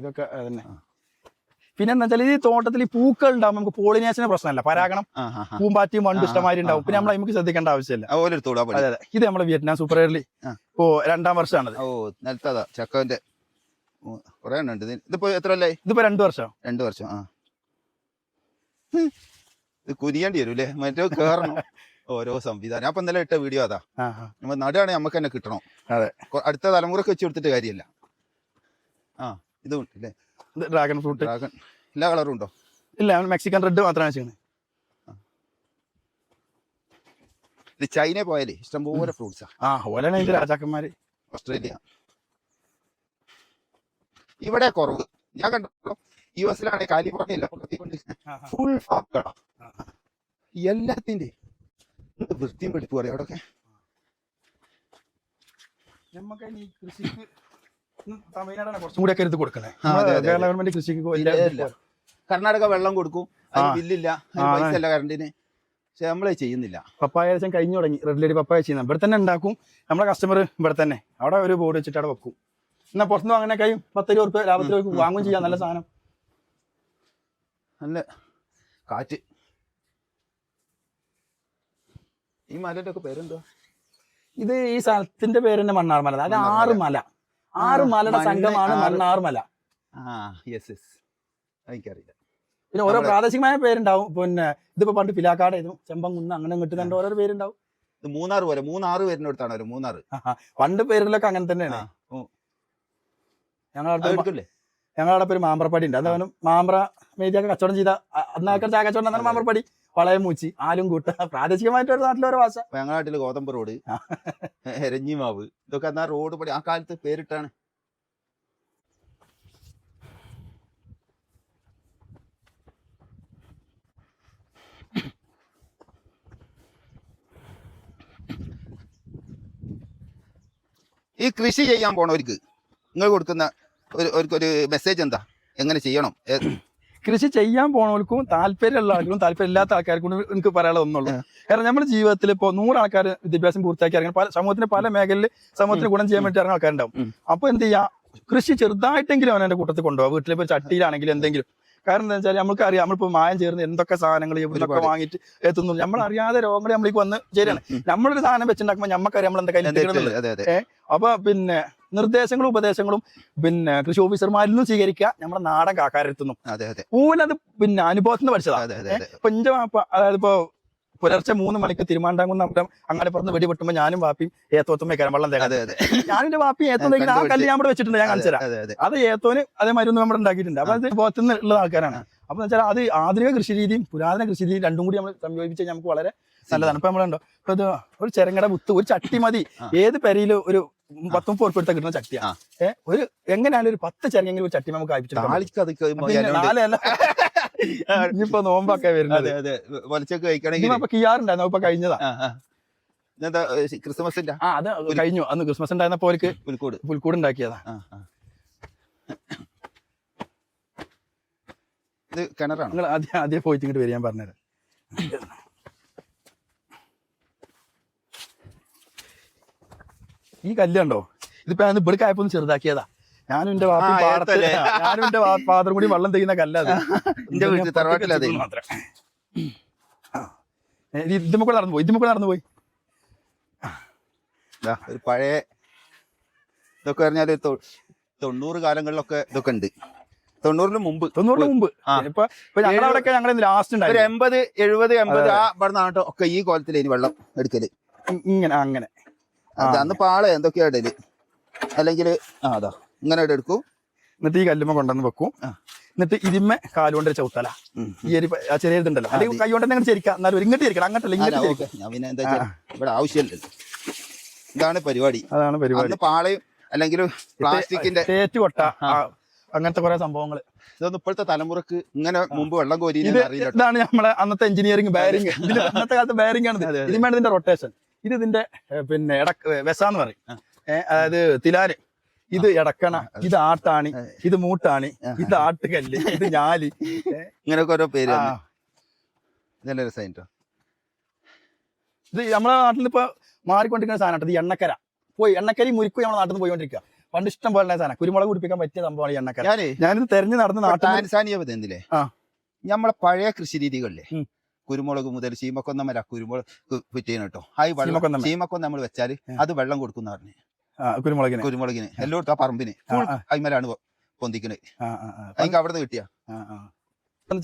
ഇതൊക്കെ അതന്നെ. പിന്നെ എന്താ വെച്ചാൽ ഈ തോട്ടത്തിൽ ഈ പൂക്കൾ ഉണ്ടാവും നമുക്ക് പോളിനേഷന് പ്രശ്നമല്ല. പരാഗണം പൂമ്പാറ്റിയും വണ്ട് ഇഷ്ടമാതിരി ഉണ്ടാവും. പിന്നെ നമ്മൾ നമുക്ക് ശ്രദ്ധിക്കേണ്ട ആവശ്യമില്ല. അതെ അതെ. ഇത് നമ്മളെ വിയറ്റ്നാം സൂപ്പർ എയർലി ഓ ഇപ്പോ രണ്ടാം വർഷമാണത്. ഓ നിലത്തതാ ചക്കന്റെ കൊറേ ഉണ്ട്. ഇത് ഇതിപ്പോ എത്ര അല്ലേ ഇതിപ്പോ രണ്ടു വർഷം. രണ്ടു വർഷം ആ. ഇത് കുനിയേണ്ടി വരും അല്ലേ മറ്റേ കേറണം. ഓരോ സംവിധാനം. അപ്പൊ ഇന്നലെ ഇട്ട വീഡിയോ അതാ. നമ്മൾ നടുകയാണെങ്കിൽ നമുക്ക് തന്നെ കിട്ടണം. അതെ. അടുത്ത തലമുറയ്ക്ക് വെച്ച് കൊടുത്തിട്ട് കാര്യമില്ല. ആ. ഇതും അല്ലേ ഡ്രാഗൺ ഫ്രൂട്ട് ഡ്രാഗൺ എല്ലാ കളറും ഉണ്ടോ? ഇല്ല മെക്സിക്കൻ റെഡ് മാത്രമാണ് ചെയ്യുന്നത് ഇത് ചൈന പോയാലേ ഇഷ്ടംപോലെ ഫ്രൂട്ട്സാ ആ. ഓലാണ് അതിന്റെ രാജാക്കന്മാര്. ഓസ്ട്രേലിയ ഇവിടെ കുറവ്. ഞാൻ കണ്ടോ യു എസിലാണ് കാലിഫോർണിയ ഫുൾ ഫാം കട എല്ലാത്തിന്റെ വൃത്തിയും പിടിപ്പ് പറയാം അവിടെ നമുക്ക് കൃഷിക്ക് തമിഴ്നാടാണ് കുറച്ചും കൂടി ഒക്കെ എടുത്ത് കൊടുക്കണേ. കേരള ഗവൺമെന്റ് കൃഷിക്ക്. കർണാടക വെള്ളം കൊടുക്കും. അതിന്. ബില്ലില്ല പൈസയല്ല പൈസ കറണ്ടിന് പക്ഷെ നമ്മളെ ചെയ്യുന്നില്ല. പപ്പായ ഏകദേശം കഴിഞ്ഞു തുടങ്ങി. റെഡ് ലേഡി പപ്പായ ചെയ്യുന്ന ഇവിടെ തന്നെ ഉണ്ടാക്കും. നമ്മുടെ കസ്റ്റമർ ഇവിടെ തന്നെ. അവിടെ ഒരു ബോർഡ് വെച്ചിട്ട് അവിടെ വെക്കും. എന്നാ പുറത്തുനിന്ന് വാങ്ങണ കഴിയും പത്ത് രൂപ റുപ്യ ലാഭത്തിൽ. വാങ്ങും ചെയ്യാം. നല്ല സാധനം. നല്ല കാറ്റ്. ഈ മലയുടെ ഒക്കെ പേരെന്താ ഇത് ഈ സ്ഥലത്തിന്റെ പേര് തന്നെ മണ്ണാർ മല അത് ആറ് മല ആറ് മലയുടെ സംഘമാണ് മണ്ണാർമല. എനിക്കറിയില്ല. പിന്നെ ഓരോ പ്രാദേശികമായ പേരുണ്ടാവും. പിന്നെ ഇതിപ്പോ പണ്ട് പിലാക്കാടായിരുന്നു ചെമ്പങ്കുന്ന് അങ്ങനെ ഇങ്ങോട്ട് കണ്ട ഓരോ പേരുണ്ടാവും. ഇത് മൂന്നാർ പോലെ മൂന്നാറ് വരുന്നിടത്താണ് ഒരു മൂന്നാർ പണ്ട് പേരിലൊക്കെ അങ്ങനെ തന്നെയാണ്. ഞങ്ങളെ ഓ. ഞങ്ങളുടെ അത് എടുക്കില്ലേ മാമ്പ്രപ്പടി ഉണ്ട്. അതാണ് മാമ്പ്ര മേതിയൊക്കെ കച്ചവടം ചെയ്ത അന്നൊക്കെ ചായ കച്ചവടം നടന്ന മാമ്പ്രപ്പടി. വളയമൂച്ചി ആലും കൂട്ട. പ്രാദേശികമായിട്ട് ഒരു നാട്ടിലെ ഭാഷ. ഞങ്ങളുടെ നാട്ടിൽ ഗോതമ്പ് റോഡ് എരഞ്ഞി മാവ് ഇതൊക്കെ എന്നാ റോഡ് പടി ആ കാലത്ത് പേരിട്ടാണ്. ഈ കൃഷി ചെയ്യാൻ പോണവർക്ക് നിങ്ങൾ കൊടുക്കുന്ന ഒരു ഒരു- മെസ്സേജ് എന്താ? എങ്ങനെ ചെയ്യണം? കൃഷി ചെയ്യാൻ പോണവർക്കും താല്പര്യമുള്ള ആൾക്കും താല്പര്യമില്ലാത്ത ആൾക്കാർക്കും എനിക്ക് പറയാനുള്ളത് ഒന്നുള്ളൂ. കാരണം നമ്മുടെ ജീവിതത്തിൽ ഇപ്പോൾ നൂറ് ആൾക്കാർ വിദ്യാഭ്യാസം പൂർത്തിയാക്കി ഇറങ്ങി പല സമൂഹത്തിന് പല മേഖലയിൽ സമൂഹത്തിന് ഗുണം ചെയ്യാൻ വേണ്ടി ഇറങ്ങുന്ന ആൾക്കാരുണ്ടാവും. അപ്പൊ എന്ത് ചെയ്യുക കൃഷി ചെറുതായിട്ടെങ്കിലും അവനെ കൂട്ടത്തിൽ കൊണ്ടുപോകാം വീട്ടിലെ ചട്ടിയിലാണെങ്കിലും എന്തെങ്കിലും കാരണം എന്താ വെച്ചാൽ നമുക്ക് അറിയാം. നമ്മളിപ്പോൾ മായം ചേർന്ന് എന്തൊക്കെ സാധനങ്ങൾ ഇവിടുന്നൊക്കെ ഒരുപാട്. വാങ്ങിയിട്ട് എത്തുന്നു. നമ്മൾ അറിയാതെ രോഗങ്ങൾ നമ്മൾക്ക് വന്ന് ശരിയാണ് നമ്മളൊരു സാധനം വെച്ചിട്ടുണ്ടാക്കുമ്പോൾ നമുക്കറിയാം നമ്മൾ എന്തൊക്കെ അതെ അപ്പൊ പിന്നെ നിർദ്ദേശങ്ങളും ഉപദേശങ്ങളും പിന്നെ കൃഷി ഓഫീസർമാരിൽ നിന്നും സ്വീകരിക്കുക നമ്മുടെ നാടൻ കാക്കാരെത്തുന്നു. അതെ അതെ. ഓലത് പിന്നെ അനുഭവത്തിൽ നിന്ന് പഠിച്ചതാ. അതെ അതെ അതെ. ഇപ്പൊ അതായത് ഇപ്പൊ പുലർച്ചെ മൂന്ന് മണിക്ക് തിരുമാണ്ടാങ്കുന്ന് നമ്മുടെ അങ്ങനെ പുറത്ത് വെടി വെട്ടുമ്പോ ഞാനും വാപ്പിയും ഏത്തോത്തും വെക്കാൻ വെള്ളം തേക്കാൻ അതെ അതെ. ഞാനിന്റെ വാപ്പി ഏത്തം തേക്കുന്ന ആ കല്ല് ഞാൻ ഇവിടെ വെച്ചിട്ടുണ്ട് ഞാൻ കാണിച്ചു തരാം. അതെ അതെ. അത് ഏത്തോന് അതേമാതിരി ഒന്നും നമ്മുടെ ഉണ്ടാക്കിയിട്ടുണ്ട്. അപ്പൊ അത് പുറത്തു നിന്ന് ഉള്ള ആൾക്കാരാണ്. അപ്പൊ വെച്ചാൽ അത് ആധുനിക കൃഷി രീതിയും പുരാതന കൃഷി രീതിയും രണ്ടും കൂടി നമ്മൾ സംയോജിപ്പിച്ചാൽ നമുക്ക് വളരെ നല്ലതാണ്. ഇപ്പൊ നമ്മളുണ്ടോ? ഇപ്പൊ ഇത് ഒരു ചെരങ്ങട മുത്ത് ഒരു ചട്ടി മതി. ഏത് പെരയിലും ഒരു പത്തും പൊറുപ്പെടുത്ത കിട്ടുന്ന ചട്ടിയാണ്. ഏഹ് ഒരു എങ്ങനെയാലും ഒരു പത്ത് ചെരങ്ങെങ്കിലും ഒരു ചട്ടി നമുക്ക് അയച്ചിട്ടുണ്ട് ഇനിയിപ്പോ നോമ്പൊക്കെ വരുന്നത്. അതെ അതെ. വലിച്ചൊക്കെ കഴിക്കണമെങ്കിൽ അപ്പൊ കിയാറുണ്ടായിരുന്നു ഇപ്പൊ കഴിഞ്ഞതാ? ക്രിസ്മസിന്റെ? ആ അത് കഴിഞ്ഞു. അന്ന് ക്രിസ്മസ് ഉണ്ടായിരുന്നപ്പോ അവർക്ക് പുൽക്കൂട്. പുൽക്കൂട് ഉണ്ടാക്കിയതാ. ഇത് കിണറാണ്? നിങ്ങൾ ആദ്യം ആദ്യം പോയിട്ട് ഇങ്ങോട്ട് വരിക ഞാൻ പറഞ്ഞുതരാം. ഈ കല്ലുണ്ടോ ഇതിപ്പോ ഞാൻ ഇവിടെ കായപ്പൊന്ന് ചെറുതാക്കിയതാ. ഞാനും എന്റെ വാപ്പി ആ, പാടത്ത് ഏത്തല്ലേ? ഞാനും എന്റെ ഫാദറും കൂടി വെള്ളം തെയ്യുന്ന കല്ലത്. എന്റെ വീട്ടിൽ തറവാട്ടിലതേ ഇതുമ്മ കൂടെ നടന്നു പോയി ഇതുമ്മ നടന്നു പോയി. ഒരു പഴയ ഇതൊക്കെ പറഞ്ഞാൽ തൊ- തൊണ്ണൂറ് കാലങ്ങളിലൊക്കെ ഇതൊക്കെ ഉണ്ട്. തൊണ്ണൂറിന് മുമ്പ്. തൊണ്ണൂറിന് മുമ്പ്. ഇപ്പൊ ഞങ്ങളവിടെയൊക്കെ ഞങ്ങൾ ലാസ്റ്റ് ഒരു ഉണ്ടായിരുന്നു. എൺപത് എഴുപത് എൺപത് ആ ഇവിടെ നാട്ടോ ഒക്കെ ഈ കോലത്തിലേനി വെള്ളം എടുക്കൽ. ഇങ്ങനെ അങ്ങനെ. അന്ന് പാള എന്തൊക്കെയാ ഇടൽ? അല്ലെങ്കിൽ ആ അതാ. ഇങ്ങനെ എടുക്കും. എന്നിട്ട് ഈ കല്ലുമ്മ കൊണ്ടുവന്ന് വെക്കും. എന്നിട്ട് ഇതിമ്മ കാലുകൊണ്ട് ചവിട്ടല. ഈ ഒരു ചെറിയ ഇതുണ്ടല്ലോ അല്ലെങ്കിൽ കൈ കൊണ്ട് തന്നെ ചെരിക്കാം. എന്നാലും ഇങ്ങോട്ട് ചെരിക്കണം. അങ്ങോട്ടല്ല ഇങ്ങോട്ട്. ഞാൻ പിന്നെ എന്താ ഇവിടെ ആവശ്യമില്ലല്ലോ ഇതാണ് പരിപാടി. അതാണ് പരിപാടി. പാളയും അല്ലെങ്കിൽ പ്ലാസ്റ്റിക്കിന്റെ തേറ്റ് കൊട്ട. അങ്ങനത്തെ കുറെ സംഭവങ്ങൾ ഇതൊന്നും ഇപ്പോഴത്തെ തലമുറയ്ക്ക് ഇങ്ങനെ മുമ്പ് വെള്ളം കോരി. ഇതാണ് നമ്മളെ അന്നത്തെ എഞ്ചിനീയറിംഗ് ബയറിംഗ് അന്നത്തെ കാലത്ത് ബയറിംഗ് ആണ് ഇതിന് വേണ്ടതിന്റെ റൊട്ടേഷൻ ഇത് ഇതിന്റെ പിന്നെ ഇടയ്ക്ക് വെസാന്ന് പറയും. അതായത് തിലാന് ഇത് എടക്കണ ഇത് ആട്ടാണി ഇത് മൂട്ടാണി ഇത് ആട്ടുകല്ല് ഇത് ഞാലി. ഇങ്ങനെയൊക്കെ ഓരോ പേര് ആ. രസമായിട്ടോ ഇത് നമ്മളെ നാട്ടിൽ ഇപ്പൊ മാറിക്കൊണ്ടിരിക്കുന്ന സാധനം ഇത് എണ്ണക്കര. പോയി എണ്ണക്കരി മുരിക്കും നമ്മുടെ നാട്ടിൽ നിന്ന് പോയിക്കൊണ്ടിരിക്കുക പണ്ട് ഇഷ്ടം പോലെ സാധനം. കുരുമുളക് കുടിപ്പിക്കാൻ പറ്റിയ സംഭവമാണ് എണ്ണക്കര. ഞാനിത് തെരഞ്ഞു നടന്ന് നാട്ടിൽ ആ. നമ്മളെ പഴയ കൃഷി രീതികളിലെ കുരുമുളക് മുതൽ ചീമക്കൊന്നമല്ല കുരുമുളക് പിറ്റേന് കേട്ടോ. ഹായ് വെള്ളം. ചീമക്കൊന്ന നമ്മൾ വെച്ചാൽ അത് വെള്ളം കൊടുക്കുന്ന പറഞ്ഞു. ആ, കുരുമുളകിന്. കുരുമുളകിന്. എല്ലായിടത്തും ആ പറമ്പിന്. പൊന്തിക്കണ് അയിമലാണ് പൊന്തിക്കുന്നത് ആ, ആ, ആ. അതിക്ക് അവിടെ നിന്ന് കിട്ടിയ?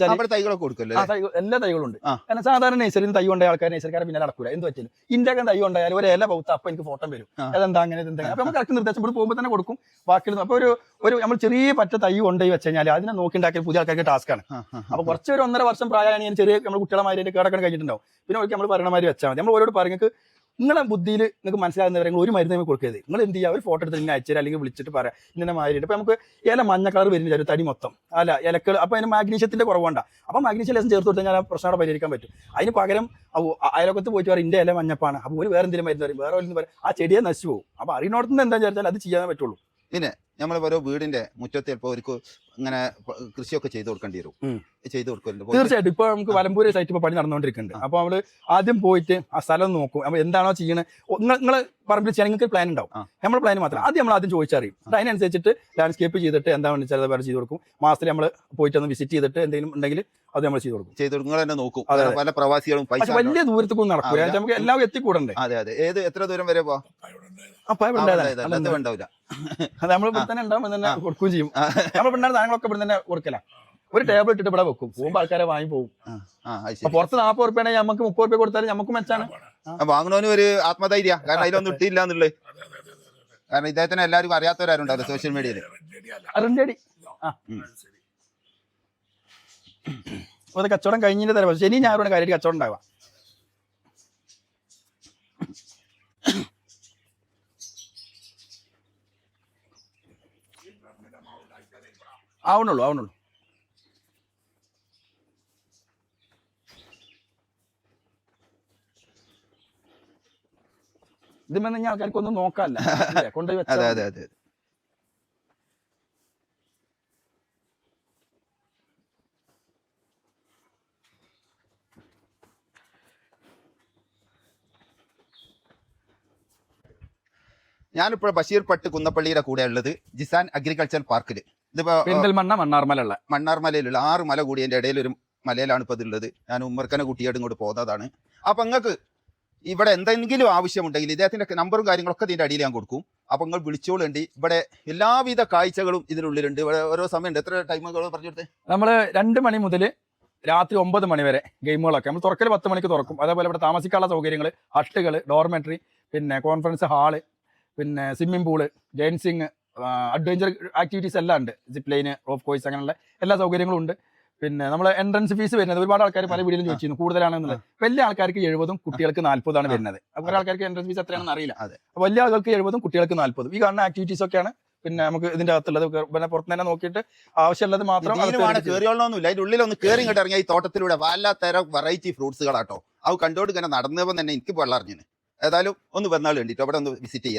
അവിടെ തൈകളൊക്കെ കൊടുക്കല്ലേ എല്ലാ തൈകളും ഉണ്ട്. ആ. കാരണം സാധാരണ നഴ്സറിയിൽ തൈ കൊണ്ടായ ആൾക്കാർ നഴ്സറിക്കാരെ പിന്നെ നടക്കൂല. എന്ത് പറ്റില്ല ഇന്ത്യയ്ക്ക് തൈ ഉണ്ടായാലും ഒരു ഇല പൗത്ത അപ്പൊ എനിക്ക് ഫോട്ടോ വരും. അതെന്താ അങ്ങനെ എന്തെങ്കിലും അപ്പൊ നമുക്ക് കറക്റ്റ് നിർദ്ദേശം ഇവിടെ പോകുമ്പോൾ തന്നെ കൊടുക്കും. ബാക്കി അപ്പൊ ഒരു ഒരു നമ്മൾ ചെറിയ പറ്റ തൈ കൊണ്ടുപോയി വെച്ച് കഴിഞ്ഞാൽ അതിനെ നോക്കി ഉണ്ടാക്കിയ പുതിയ ആൾക്കാർക്ക് ടാസ്ക് ആണ്. അപ്പൊ കുറച്ച് ഒരു ഒന്നര വർഷം പ്രായമാണ് ഞാൻ ചെറിയ നമ്മൾ കുട്ടികളെ മാതിരി കേടക്കാൻ കഴിഞ്ഞിട്ടുണ്ടാവും. പിന്നെ നമ്മൾ പറയുന്ന മാതിരി വെച്ചാൽ മതി. നമ്മൾ ഓരോട് പറയുന്നത് നിങ്ങളെ ബുദ്ധിയിൽ നിങ്ങൾക്ക് മനസ്സിലാകുന്നവരെ ഒരു മരുന്ന് നമുക്ക് കൊടുക്കരുത്. നിങ്ങൾ എന്ത് ചെയ്യുക? ഒരു ഫോട്ടോ എടുത്ത് ഇങ്ങനെ അയച്ചാൽ അല്ലെങ്കിൽ വിളിച്ചിട്ട് പറയാം. ഇന്ന മാതിരി ഇപ്പം നമുക്ക് ഇല മഞ്ഞ കളർ വരുന്നില്ല. ഒരു തടി മൊത്തം. അല്ല ഇലക്കൾ അപ്പോൾ അതിന് മാഗ്നീഷ്യത്തിന്റെ കുറവുണ്ട അപ്പോൾ മാഗ്നീഷ്യം ലേശം ചേർത്ത് കൊടുത്താൽ ആ പ്രശ്നം പരിഹരിക്കാൻ പറ്റും. അതിന് പകരം അയലക്കത്ത് പോയിട്ട് പറയും ഇന്റെ ഇല മഞ്ഞപ്പാണ്. അപ്പോൾ ഒരു വേറെ എന്തെങ്കിലും മരുന്ന് പറയും. വേറെ ഒന്നും പറയും. ആ ചെടിയെ നശിച്ചു പോകും. അപ്പോൾ അറിയണോടത്തുനിന്ന് എന്താ വിചാരിച്ചാൽ അത് ചെയ്യാൻ പറ്റുള്ളൂ. പിന്നെ നമ്മൾ ഓരോ വീടിന്റെ മുറ്റത്തിൽ ഇപ്പോൾ ഒരു ഇങ്ങനെ കൃഷിയൊക്കെ ചെയ്തു കൊടുക്കേണ്ടി വരും. ചെയ്തു കൊടുക്കുന്നുണ്ട് തീർച്ചയായിട്ടും. ഇപ്പൊ നമുക്ക് വലമ്പൂര് സൈറ്റ് ഇപ്പൊ പണി നടന്നുകൊണ്ടിരിക്കുന്നുണ്ട്. അപ്പോൾ അവൾ ആദ്യം പോയിട്ട് ആ സ്ഥലം നോക്കും. അപ്പോൾ എന്താണോ ചെയ്യണത് നിങ്ങൾ പറമ്പിൽ ചെയ്യാൻ നിങ്ങൾക്ക് പ്ലാൻ ഉണ്ടാവും. നമ്മൾ പ്ലാൻ മാത്രം. ആദ്യം നമ്മൾ ആദ്യം ചോദിച്ചറിയും. അതിനനുസരിച്ചിട്ട് ലാൻഡ്സ്കേപ്പ് ചെയ്തിട്ട് എന്താണെന്ന് വെച്ചാൽ വേറെ ചെയ്ത് കൊടുക്കും. മാസത്തിൽ നമ്മൾ പോയിട്ട് ഒന്ന് വിസിറ്റ് ചെയ്തിട്ട് എന്തെങ്കിലും ഉണ്ടെങ്കിൽ അത് നമ്മൾ ചെയ്ത് കൊടുക്കും. ചെയ്ത് കൊടുക്കും. നിങ്ങൾ തന്നെ നോക്കും പല പ്രവാസികളും പൈസ വലിയ ദൂരത്തേക്കൊന്നും നടക്കൂല. ആ, നമുക്ക് എല്ലാവരും എത്തിക്കൂടണ്ടേ? അതെ അതെ. ഏത് എത്ര ദൂരം വരെ പോവാം? ഉണ്ടാവില്ല. നമ്മൾ തന്നെ ഉണ്ടാവും തന്നെ കൊടുക്കുകയും ചെയ്യും. നമ്മൾ ഇവിടെ സാധനങ്ങളൊക്കെ ഇവിടെ തന്നെ കൊടുക്കല. ഒരു ടേബിൾ ഇട്ടിട്ട് ഇവിടെ വെക്കും. പോകുമ്പോൾ ആൾക്കാരെ വാങ്ങി പോകും പുറത്ത് നാൽപ്പത് റുപ്യാണെങ്കിൽ നമുക്ക് മുപ്പത് റുപ്യ കൊടുത്താലും നമുക്ക് മെച്ചാണ്. ആ, വാങ്ങണവനും ഒരു ആത്മധൈര്യ. കാരണം അതിലൊന്നും ഇട്ടില്ല എന്നുള്ളത്. കാരണം ഇദ്ദേഹത്തിന് എല്ലാവർക്കും അറിയാത്തവരാരുണ്ടാവില്ല സോഷ്യൽ മീഡിയയിൽ അറിഞ്ഞടി ആ അത് കച്ചവടം കഴിഞ്ഞിട്ട് തരാം. ശനി ഞായറാണ് കാര്യമായിട്ട് കച്ചവടം ഉണ്ടാവുക ആവണുള്ളൂ ആവണുള്ളൂ. ഇതിമെന്ന് ഞാൻ ആൾക്കാർക്കൊന്നും നോക്കാല്ല ഇല്ലേ? കൊണ്ടുപോയി അതെ വെച്ചാൽ ഞാനിപ്പോൾ ബഷീർ പട്ട് കുന്നപ്പള്ളിയുടെ കൂടെ ഉള്ളത് ജിസാൻ അഗ്രികൾച്ചർ പാർക്കിൽ പെരിന്തൽമണ്ണ മണ്ണാർമലുള്ള മണ്ണാർമലയിലുള്ള ആറ് മല കൂടി എന്റെ ഇടയിൽ ഒരു മലയിലാണ് ഇപ്പോൾ ഇതുള്ളത് ഞാൻ ഉമ്മർക്കനെ കുട്ടിയായിട്ട് ഇങ്ങോട്ട് പോകുന്നതാണ് അപ്പം നിങ്ങൾക്ക് ഇവിടെ എന്തെങ്കിലും ആവശ്യമുണ്ടെങ്കിൽ ഇദ്ദേഹത്തിന്റെ നമ്പറും കാര്യങ്ങളൊക്കെ ഇതിന്റെ അടിയിൽ ഞാൻ കൊടുക്കും. അപ്പം നിങ്ങൾ വിളിച്ചോളുണ്ട്. ഇവിടെ എല്ലാവിധ കാഴ്ചകളും ഇതിനുള്ളിലുണ്ട് ഇവിടെ ഓരോ സമയമുണ്ട്. എത്ര ടൈമുകൾ പറഞ്ഞു നമ്മൾ നമ്മൾ രണ്ട് മണി മുതൽ രാത്രി ഒമ്പത് മണി വരെ ഗെയിമുകളൊക്കെ നമ്മൾ തുറക്കൽ പത്ത് മണിക്ക് തുറക്കും. അതേപോലെ ഇവിടെ താമസിക്കാനുള്ള സൗകര്യങ്ങൾ ഹട്ടുകൾ ഡോർമെട്രി പിന്നെ കോൺഫറൻസ് ഹാൾ പിന്നെ swimming pool dancing adventure activities എല്ലാം ഉണ്ട്. സിപ്പ് ലൈന് റോഫ് കോഴ്സ് അങ്ങനെയുള്ള എല്ലാ സൗകര്യങ്ങളും ഉണ്ട്. പിന്നെ നമ്മൾ എൻട്രൻസ് ഫീസ് വരുന്നത് ഒരുപാട് ആൾക്കാർ പല വീടുകളിലും ചോദിച്ചിരുന്നു കൂടുതലാണെന്നുള്ളത്. വലിയ ആൾക്കാർക്ക് എഴുപതും കുട്ടികൾക്ക് നാൽപ്പതാണ് വരുന്നത്. അപ്പോൾ ആൾക്കാർക്ക് എൻട്രൻസ് ഫീസ് എത്രയാണെന്ന് അറിയില്ല. അതെ. അപ്പോൾ വലിയ ആളുകൾക്ക് എഴുപതും കുട്ടികൾക്ക് നാൽപ്പതും ഈ കാണുന്ന ആക്ടിവിറ്റീസ് ഒക്കെയാണ് പിന്നെ നമുക്ക് ഇതിന്റെ അകത്തുള്ളത്. പിന്നെ പുറത്ത് തന്നെ നോക്കിയിട്ട് ആവശ്യമുള്ളത് മാത്രം കയറിയോളൊന്നുമില്ല അതിന്റെ ഉള്ളിൽ ഒന്ന് കയറി ഇങ്ങോട്ട് ഇറങ്ങിയ ഈ തോട്ടത്തിലൂടെ വല്ലാത്തരം വെറൈറ്റി ഫ്രൂട്ട്സുകളാട്ടോ അത് കണ്ടോണ്ട് ഇങ്ങനെ നടന്നപ്പോൾ തന്നെ എനിക്ക് വെള്ളം അറിഞ്ഞിന് ഏതായാലും ഒന്ന് വന്നാൽ വേണ്ടിയിട്ട് അവിടെ ഒന്ന് വിസിറ്റ് ചെയ്യാം.